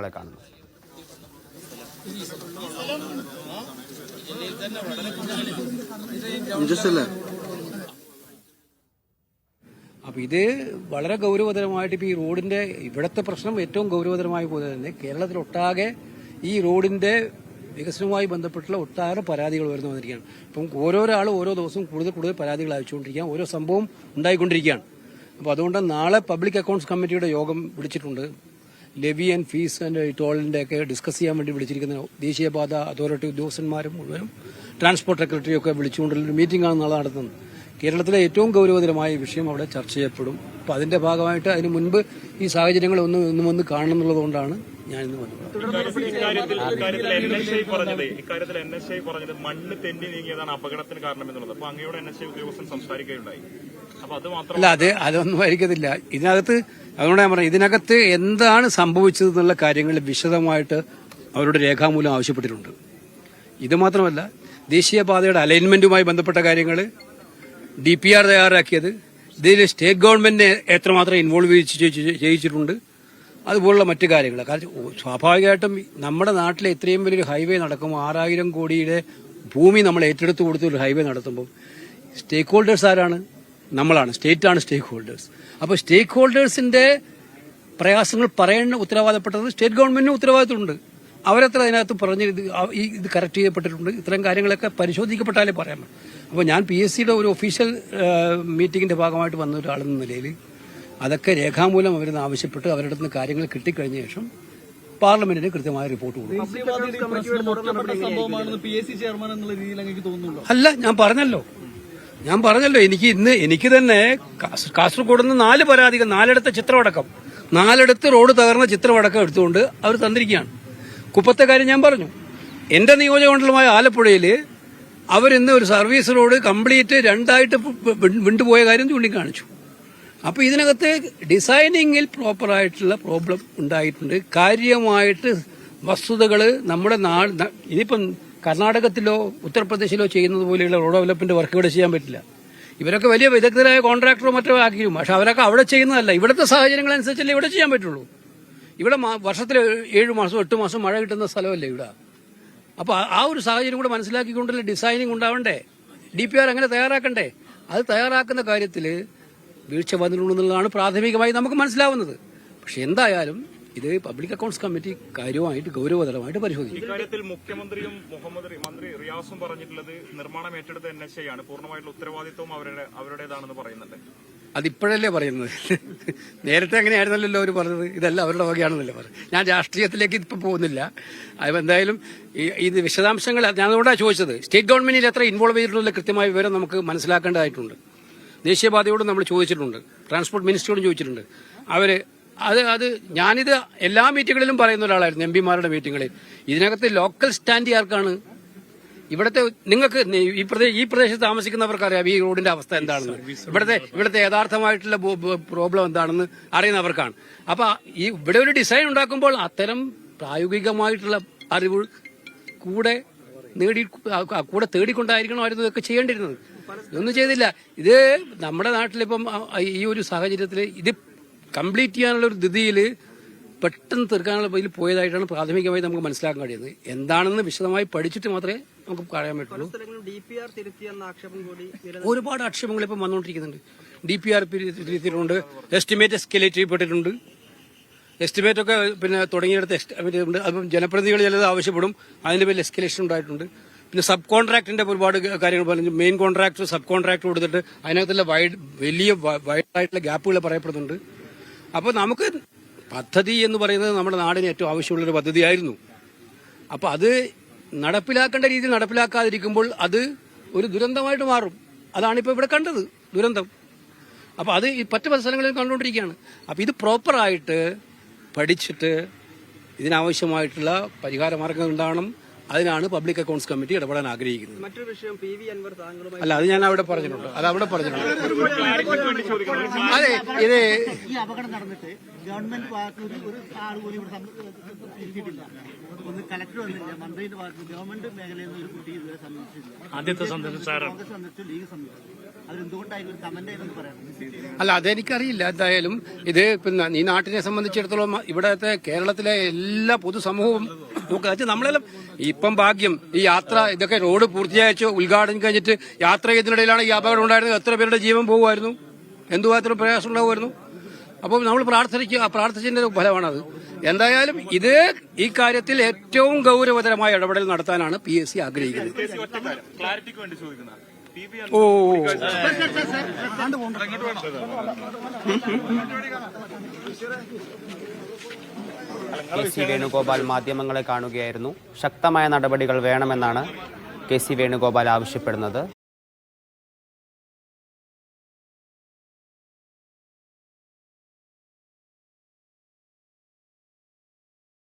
ആളെ കാണുന്നു. അപ്പൊ ഇത് വളരെ ഗൗരവതരമായിട്ട് ഇപ്പൊ ഈ റോഡിന്റെ ഇവിടത്തെ പ്രശ്നം ഏറ്റവും ഗൗരവതരമായ പോലെ തന്നെ കേരളത്തിലൊട്ടാകെ ഈ റോഡിന്റെ വികസനവുമായി ബന്ധപ്പെട്ടുള്ള ഒട്ടാറെ പരാതികൾ വരുന്നു വന്നിരിക്കുകയാണ്. അപ്പം ഓരോരാൾ ഓരോ ദിവസവും കൂടുതൽ കൂടുതൽ പരാതികൾ അയച്ചുകൊണ്ടിരിക്കുകയാണ്. ഓരോ സംഭവം ഉണ്ടായിക്കൊണ്ടിരിക്കുകയാണ്. അപ്പോൾ അതുകൊണ്ട് നാളെ പബ്ലിക് അക്കൗണ്ട്സ് കമ്മിറ്റിയുടെ യോഗം വിളിച്ചിട്ടുണ്ട്. ലെവി ആൻഡ് ഫീസ് ആൻഡ് ടോളിന്റെ ഒക്കെ ഡിസ്കസ് ചെയ്യാൻ വേണ്ടി വിളിച്ചിരിക്കുന്ന ദേശീയപാത അതോറിറ്റി ഉദ്യോഗസ്ഥന്മാരും മുഴുവനും ട്രാൻസ്പോർട്ട് സെക്രട്ടറിയും ഒക്കെ വിളിച്ചുകൊണ്ടുള്ള ഒരു മീറ്റിംഗ് ആണ് നാളെ നടത്തുന്നത്. കേരളത്തിലെ ഏറ്റവും ഗൗരവതരമായ വിഷയം അവിടെ ചർച്ച ചെയ്യപ്പെടും. അപ്പം അതിന്റെ ഭാഗമായിട്ട് അതിന് മുൻപ് ഈ സാഹചര്യങ്ങൾ ഒന്ന് ഒന്നും ഒന്ന് കാണണം എന്നുള്ളതുകൊണ്ടാണ് ഞാൻ ഇന്ന് പറഞ്ഞത് മണ്ണ് തെന്നി നീങ്ങിയതാണ് അപകടത്തിന് കാരണം എന്നുള്ളത് അപ്പൊ അങ്ങയോട് എൻ എസ് ഐ ഉദ്യോഗസ്ഥൻ സംസാരിക്കുകയുണ്ടായി അപ്പൊ അത് മാത്രം അല്ല അത് അതൊന്നും ആയിരിക്കത്തില്ല. ഇതിനകത്ത് അതുകൊണ്ട് ഞാൻ പറഞ്ഞു ഇതിനകത്ത് എന്താണ് സംഭവിച്ചത് എന്നുള്ള കാര്യങ്ങൾ വിശദമായിട്ട് അവരുടെ രേഖാമൂലം ആവശ്യപ്പെട്ടിട്ടുണ്ട്. ഇത് മാത്രമല്ല ദേശീയപാതയുടെ അലൈൻമെന്റുമായി ബന്ധപ്പെട്ട കാര്യങ്ങൾ ഡി പി ആർ തയ്യാറാക്കിയത് ഇതിൽ സ്റ്റേറ്റ് ഗവൺമെന്റിനെ എത്രമാത്രം ഇൻവോൾവ് ചെയ്യിച്ചിട്ടുണ്ട് അതുപോലുള്ള മറ്റു കാര്യങ്ങൾ കാരണം സ്വാഭാവികമായിട്ടും നമ്മുടെ നാട്ടിലെ ഇത്രയും വലിയൊരു ഹൈവേ നടക്കുമ്പോൾ ആറായിരം കോടിയുടെ ഭൂമി നമ്മൾ ഏറ്റെടുത്ത് കൊടുത്ത ഒരു ഹൈവേ നടത്തുമ്പോൾ സ്റ്റേക്ക് ഹോൾഡേഴ്സ് ആരാണ്? നമ്മളാണ്. സ്റ്റേറ്റ് ആണ് സ്റ്റേക്ക് ഹോൾഡേഴ്സ് അപ്പോൾ സ്റ്റേക്ക് ഹോൾഡേഴ്സിന്റെ പ്രയാസങ്ങൾ പറയേണ്ട ഉത്തരവാദപ്പെട്ടത് സ്റ്റേറ്റ് ഗവൺമെന്റിന് ഉത്തരവാദിത്തമുണ്ട് അവരത്ര അതിനകത്ത് പറഞ്ഞ് ഇത് ഈ ഇത് കറക്റ്റ് ചെയ്യപ്പെട്ടിട്ടുണ്ട്. ഇത്തരം കാര്യങ്ങളൊക്കെ പരിശോധിക്കപ്പെട്ടാലേ പറയാൻ അപ്പോൾ ഞാൻ പി എസ് സിയുടെ ഒരു ഒഫീഷ്യൽ മീറ്റിംഗിന്റെ ഭാഗമായിട്ട് വന്ന ഒരാളെന്ന നിലയിൽ അതൊക്കെ രേഖാമൂലം അവരിൽ നിന്ന് ആവശ്യപ്പെട്ട് അവരുടെ നിന്ന് കാര്യങ്ങൾ കിട്ടിക്കഴിഞ്ഞ ശേഷം പാർലമെന്റിന് കൃത്യമായ റിപ്പോർട്ട് കൊടുക്കും. അല്ല ഞാൻ പറഞ്ഞല്ലോ. ഞാൻ പറഞ്ഞല്ലോ എനിക്ക് ഇന്ന് എനിക്ക് തന്നെ കാസർഗോഡ് നിന്ന് നാല് പരാതികൾ നാലിടത്തെ ചിത്രമടക്കം നാലിടത്ത് റോഡ് തകർന്ന ചിത്രമടക്കം എടുത്തുകൊണ്ട് അവർ തന്നിരിക്കുകയാണ്. കുപ്പത്തെ കാര്യം ഞാൻ പറഞ്ഞു. എന്റെ നിയോജകമണ്ഡലമായ ആലപ്പുഴയിൽ അവരിന്ന് ഒരു സർവീസ് റോഡ് കംപ്ലീറ്റ് രണ്ടായിട്ട് വിണ്ടുപോയ കാര്യം ചൂണ്ടിക്കാണിച്ചു. അപ്പൊ ഇതിനകത്ത് ഡിസൈനിങ്ങിൽ പ്രോപ്പറായിട്ടുള്ള പ്രോബ്ലം ഉണ്ടായിട്ടുണ്ട്. കാര്യമായിട്ട് വസ്തുതകൾ നമ്മുടെ നാട് ഇനിയിപ്പം കർണാടകത്തിലോ ഉത്തർപ്രദേശിലോ ചെയ്യുന്നത് പോലെയുള്ള റോഡ് ഡെവലപ്മെന്റ് വർക്ക് ഇവിടെ ചെയ്യാൻ പറ്റില്ല. ഇവരൊക്കെ വലിയ വിദഗ്ധരായ കോൺട്രാക്ടറോ മറ്റോ ആക്കിയും. പക്ഷെ അവരൊക്കെ അവിടെ ചെയ്യുന്നതല്ല. ഇവിടുത്തെ സാഹചര്യങ്ങൾ അനുസരിച്ചല്ലേ ഇവിടെ ചെയ്യാൻ പറ്റുള്ളൂ. ഇവിടെ വർഷത്തിൽ ഏഴ് മാസം എട്ട് മാസം മഴ കിട്ടുന്ന സ്ഥലമല്ലേ ഇവിടെ? അപ്പൊ ആ- ആ ഒരു സാഹചര്യം കൂടെ മനസ്സിലാക്കിക്കൊണ്ടല്ലേ ഡിസൈനിങ് ഉണ്ടാവണ്ടേ? ഡി പി ആർ അങ്ങനെ തയ്യാറാക്കണ്ടേ? അത് തയ്യാറാക്കുന്ന കാര്യത്തിൽ വീഴ്ച വന്നിട്ടുണ്ടെന്നുള്ളതാണ് പ്രാഥമികമായി നമുക്ക് മനസ്സിലാവുന്നത്. പക്ഷെ എന്തായാലും ഇത് പബ്ലിക് അക്കൗണ്ട്സ് കമ്മിറ്റി കാര്യമായിട്ട് ഗൗരവതരമായിട്ട് പരിശോധിക്കും. ഇക്കാര്യത്തിൽ മുഖ്യമന്ത്രിയും മുഹമ്മദ് മന്ത്രി റിയാസും പറഞ്ഞിട്ടുള്ളത് നിർമ്മാണം ഏറ്റെടുത്ത എൻ എസ് ഐ ആണ് പൂർണമായിട്ടുള്ള ഉത്തരവാദിത്വം അവരുടെ അവരുടേതാണെന്ന് പറയുന്നുണ്ട്. അതിപ്പോഴല്ലേ പറയുന്നത്? നേരത്തെ അങ്ങനെയായിരുന്നല്ലോ അവർ പറഞ്ഞത്. ഇതെല്ലാം അവരുടെ വകയാണെന്നല്ലേ പറഞ്ഞത് ഞാൻ രാഷ്ട്രീയത്തിലേക്ക് ഇപ്പം പോകുന്നില്ല. അത് എന്തായാലും ഈ- ഇത് വിശദാംശങ്ങൾ ഞാൻ അതുകൊണ്ടാണ് ചോദിച്ചത്. സ്റ്റേറ്റ് ഗവൺമെന്റിൽ എത്ര ഇൻവോൾവ് ചെയ്തിട്ടുള്ള കൃത്യമായ വിവരം നമുക്ക് മനസ്സിലാക്കേണ്ടതായിട്ടുണ്ട്. ദേശീയപാതയോട് നമ്മൾ ചോദിച്ചിട്ടുണ്ട്. ട്രാൻസ്പോർട്ട് മിനിസ്റ്ററോടും ചോദിച്ചിട്ടുണ്ട്. അവർ അത് അത് ഞാനിത് എല്ലാ മീറ്റിങ്ങുകളിലും പറയുന്ന ഒരാളായിരുന്നു എം പിമാരുടെ മീറ്റിങ്ങുകളിൽ ഇതിനകത്ത് ലോക്കൽ സ്റ്റാൻഡ് ആർക്കാണ്? ഇവിടുത്തെ നിങ്ങൾക്ക് ഈ പ്രദേശ ഈ പ്രദേശത്ത് താമസിക്കുന്നവർക്ക് അറിയാം ഈ റോഡിന്റെ അവസ്ഥ എന്താണെന്ന്. ഇവിടുത്തെ ഇവിടുത്തെ യഥാർത്ഥമായിട്ടുള്ള പ്രോബ്ലം എന്താണെന്ന് അറിയുന്നവർക്കാണ്. അപ്പൊ ഈ ഇവിടെ ഒരു ഡിസൈൻ ഉണ്ടാക്കുമ്പോൾ അത്തരം പ്രായോഗികമായിട്ടുള്ള അറിവ് കൂടെ നേടി കൂടെ തേടിക്കൊണ്ടായിരിക്കണം ഇതൊക്കെ ചെയ്യേണ്ടിരുന്നത്. ഇതൊന്നും ചെയ്തില്ല. ഇത് നമ്മുടെ നാട്ടിലിപ്പം ഈ ഒരു സാഹചര്യത്തിൽ ഇത് കംപ്ലീറ്റ് ചെയ്യാനുള്ള ഒരു ധൃതിയിൽ പെട്ടെന്ന് തീർക്കാനുള്ള ഇതിൽ പോയതായിട്ടാണ് പ്രാഥമികമായി നമുക്ക് മനസ്സിലാക്കാൻ കഴിയുന്നത്. എന്താണെന്ന് വിശദമായി പഠിച്ചിട്ട് മാത്രമേ നമുക്ക് പറയാൻ പറ്റുള്ളൂ. ഒരുപാട് ആക്ഷേപങ്ങൾ ഇപ്പം വന്നുകൊണ്ടിരിക്കുന്നുണ്ട്. ഡി പി ആർ തിരുത്തിയിട്ടുണ്ട്. എസ്റ്റിമേറ്റ് എസ്കലേറ്റ് ചെയ്യപ്പെട്ടിട്ടുണ്ട്. എസ്റ്റിമേറ്റ് ഒക്കെ പിന്നെ തുടങ്ങിയെടുത്ത് എസ്റ്റിമേറ്റ് ഉണ്ട്. അപ്പം ജനപ്രതിനിധികൾ ചിലത് ആവശ്യപ്പെടും. അതിന്റെ പേരിൽ എസ്കലേഷൻ ഉണ്ടായിട്ടുണ്ട്. പിന്നെ സബ് കോൺട്രാക്ടിന്റെ ഒരുപാട് കാര്യങ്ങൾ പറഞ്ഞു. മെയിൻ കോൺട്രാക്ട് സബ് കോൺട്രാക്ട് കൊടുത്തിട്ട് അതിനകത്തുള്ള വൈഡ് വലിയ വൈഡായിട്ടുള്ള ഗ്യാപ്പുകൾ പറയപ്പെടുന്നുണ്ട്. അപ്പോൾ നമുക്ക് പദ്ധതി എന്ന് പറയുന്നത് നമ്മുടെ നാടിന് ഏറ്റവും ആവശ്യമുള്ളൊരു പദ്ധതിയായിരുന്നു. അപ്പോൾ അത് നടപ്പിലാക്കേണ്ട രീതിയിൽ നടപ്പിലാക്കാതിരിക്കുമ്പോൾ അത് ഒരു ദുരന്തമായിട്ട് മാറും. അതാണിപ്പോൾ ഇവിടെ കണ്ടത് ദുരന്തം. അപ്പോൾ അത് ഈ പല സ്ഥലങ്ങളിൽ കണ്ടുകൊണ്ടിരിക്കുകയാണ്. അപ്പോൾ ഇത് പ്രോപ്പറായിട്ട് പഠിച്ചിട്ട് ഇതിനാവശ്യമായിട്ടുള്ള പരിഹാര മാർഗം ഉണ്ടാവണം. അതിനാണ് പബ്ലിക് അക്കൗണ്ട്സ് കമ്മിറ്റി ഇടപെടാൻ ആഗ്രഹിക്കുന്നത്. മറ്റൊരു വിഷയം പി വി അൻവർ താങ്കളുമായി അല്ല അത് ഞാൻ അവിടെ പറഞ്ഞിട്ടുണ്ട്. അത് അവിടെ പറഞ്ഞിട്ടുണ്ട്. അതെ ഇത് ഈ അപകടം നടന്നിട്ട് ഗവൺമെന്റ് ഭാഗത്തുനിന്ന് ഒരു ആൾ പോലും ഇവിടെ ഇരിക്കിയിട്ടില്ല ഒന്ന് കലക്ടർ വന്നില്ല മന്ത്രിയുടെ ഭാഗത്ത് ഗവൺമെന്റ് മേഖലയിൽ നിന്ന് ഒരു കുട്ടി ഇതുവരെ സന്ദർശിച്ചില്ല. ആദ്യത്തെ സന്ദർശനം കോൺഗ്രസ് സന്ദർശിച്ചു ലീഗ് സന്ദർശിച്ചു അല്ല അതെനിക്കറിയില്ല. എന്തായാലും ഇത് പിന്നെ ഈ നാട്ടിനെ സംബന്ധിച്ചിടത്തോളം ഇവിടത്തെ കേരളത്തിലെ എല്ലാ പൊതുസമൂഹവും നോക്കുക. വെച്ചാൽ നമ്മളെല്ലാം ഇപ്പം ഭാഗ്യം. ഈ യാത്ര ഇതൊക്കെ റോഡ് പൂർത്തിയായിച്ചു ഉദ്ഘാടനം കഴിഞ്ഞിട്ട് യാത്ര ചെയ്യുന്നതിനിടയിലാണ് ഈ അപകടം ഉണ്ടായിരുന്നത്. എത്ര പേരുടെ ജീവൻ പോകുമായിരുന്നു? എന്തുമാത്രം പ്രയാസം ഉണ്ടാവുമായിരുന്നു? അപ്പോൾ നമ്മൾ പ്രാർത്ഥിക്കുക ആ പ്രാർത്ഥിച്ചതിന്റെ ഒരു ഫലമാണത്. എന്തായാലും ഇത് ഈ കാര്യത്തിൽ ഏറ്റവും ഗൗരവതരമായ ഇടപെടൽ നടത്താനാണ് പി എസ് സി ആഗ്രഹിക്കുന്നത്. ഓ സി കെ സി വേണുഗോപാൽ മാധ്യമങ്ങളെ കാണുകയായിരുന്നു. ശക്തമായ നടപടികൾ വേണമെന്നാണ് കെ സി വേണുഗോപാൽ ആവശ്യപ്പെടുന്നത്.